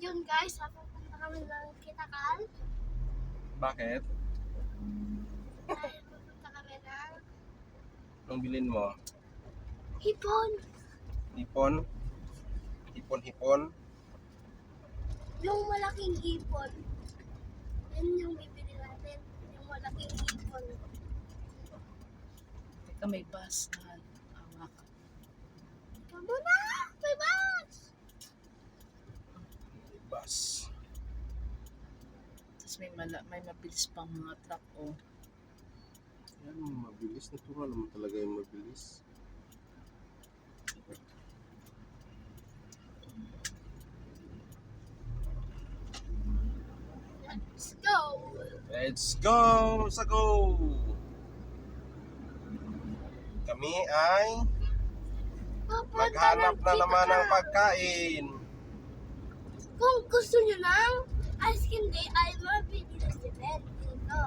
yun guys, papunta kami ng Kitakal. Bakit? Dahil pupunta kami ng Anong bilin mo? Hipon. Hipon? Hipon-hipon? Yung malaking hipon. Yan yung bibili natin. Yung malaking hipon. Teka, may bus na hawakan. Tama na! May bus! Bus. Tapos may, mala, may mabilis pang mga truck oh. Yan, mabilis. Natural naman talaga yung mabilis. Let's go! Let's go! Sa go! Kami ay maghanap na naman ng pagkain. Kung gusto nyo ng ice candy, ay mabili na si Ben dito.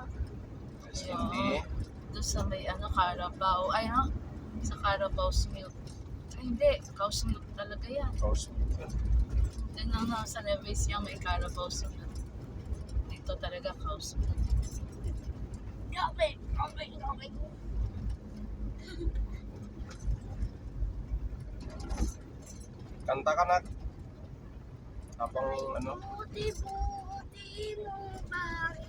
Hindi. Doon sa may ano, Carabao. Ay ha? Sa Carabao's Milk. Ay hindi, Cow's Milk talaga yan. Kaus- Doon lang na sa Neves yung may Carabao's Milk. Dito talaga Cow's Milk. Grabe! Grabe! Grabe! Kanta ka na. Habang ano, Buti-buti mong Panginoon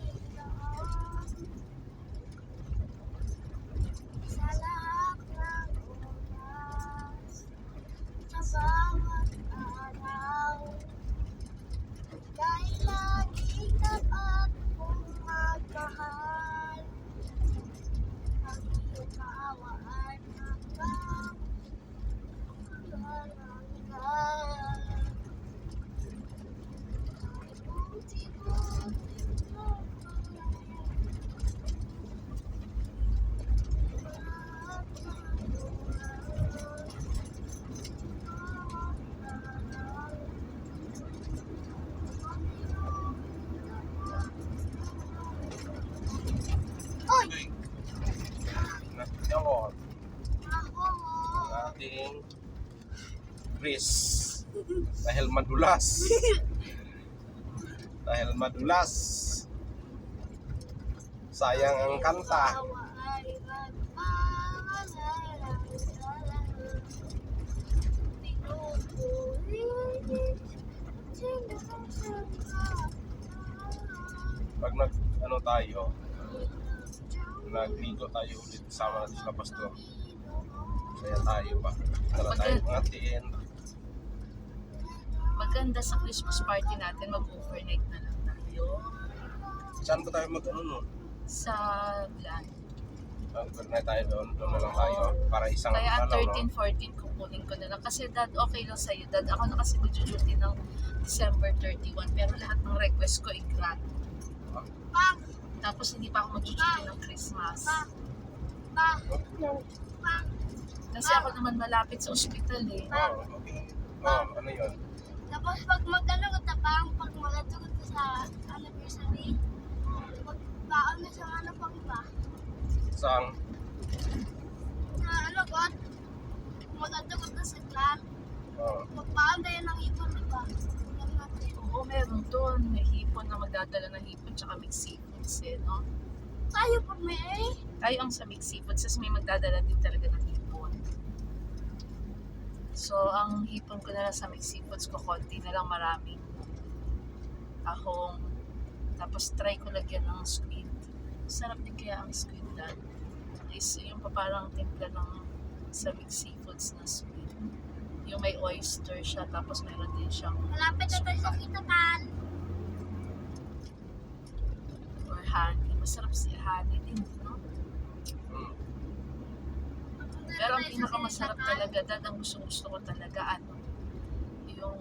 ating Chris. Dahil madulas. Dahil madulas. Sayang ang kanta. Pag nag ano tayo, nagligo tayo ulit kasama natin sa pastor. Kaya tayo ba? Tara tayo mga tiin. Maganda sa Christmas party natin, mag-overnight na lang tayo. Saan ba tayo mag ano no? Sa Blan. Mag-overnight tayo doon. Doon na lang tayo. Para isang Kaya ang ano, no? 13, 14 kukunin ko na lang. Kasi dad, okay lang sa'yo dad. Ako na kasi mag-duty ng December 31. Pero lahat ng request ko i-grant. Pa! Tapos hindi pa ako mag-duty ng Christmas. Pa! Pa! Pa! Kasi ako naman malapit sa ospital eh. Oh, okay. Oh, ano yun? Tapos pag mag-ano ka tapang, pag magatugot ka sa anniversary, magbaon na sa ano pang iba. Saan? Na ano God, magatugot ka sa clan, Oh, magbaon tayo ng ibon, di ba? Oo, meron doon. May hipon na magdadala ng hipon tsaka mixed seafoods eh, no? Tayo pa may, Tayo ang sa mixed seafoods kasi may magdadala din talaga ng. So, ang hipon ko na lang sa mixed seafoods ko, konti na lang maraming ahong. Tapos, try ko lagyan ng squid. Sarap din kaya ang squid dad. Is yung pa parang timpla ng sa mixed seafoods na squid. Yung may oyster siya, tapos meron din siyang malapit na tayo sa kitakan. or honey. Masarap si honey din, no? hmm. Pero ang pinakamasarap talaga, dad, ang gusto-gusto ko talaga, ano, yung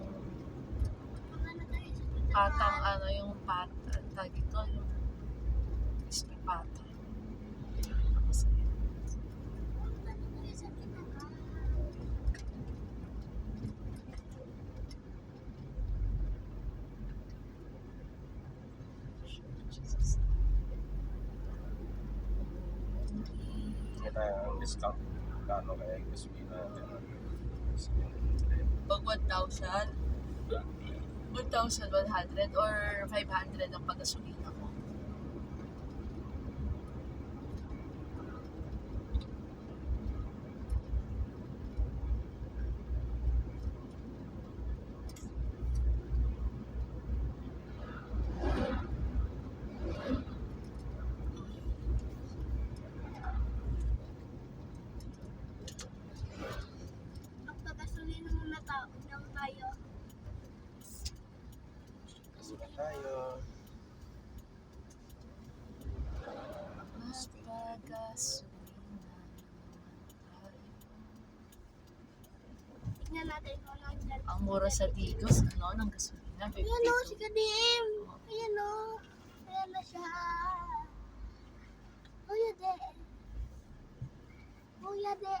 patang, ano, yung pat, tag ito, yung crispy pata. Masarap. Jesus. Hindi tayo ang discount. Kano kaya yung SB natin? Pag 1,000, 1,100 or 500 ang pagasolina ko. Magpagasolina muna tao ng tayo. Muna tayo. Magpagasolina. Tignan natin kung ano dyan. Ang mura sa Digos, ano, ng gasolina, Ayan o, si 52. Kadim. Ayan o. Ayan na siya. Kuya de. Kuya de.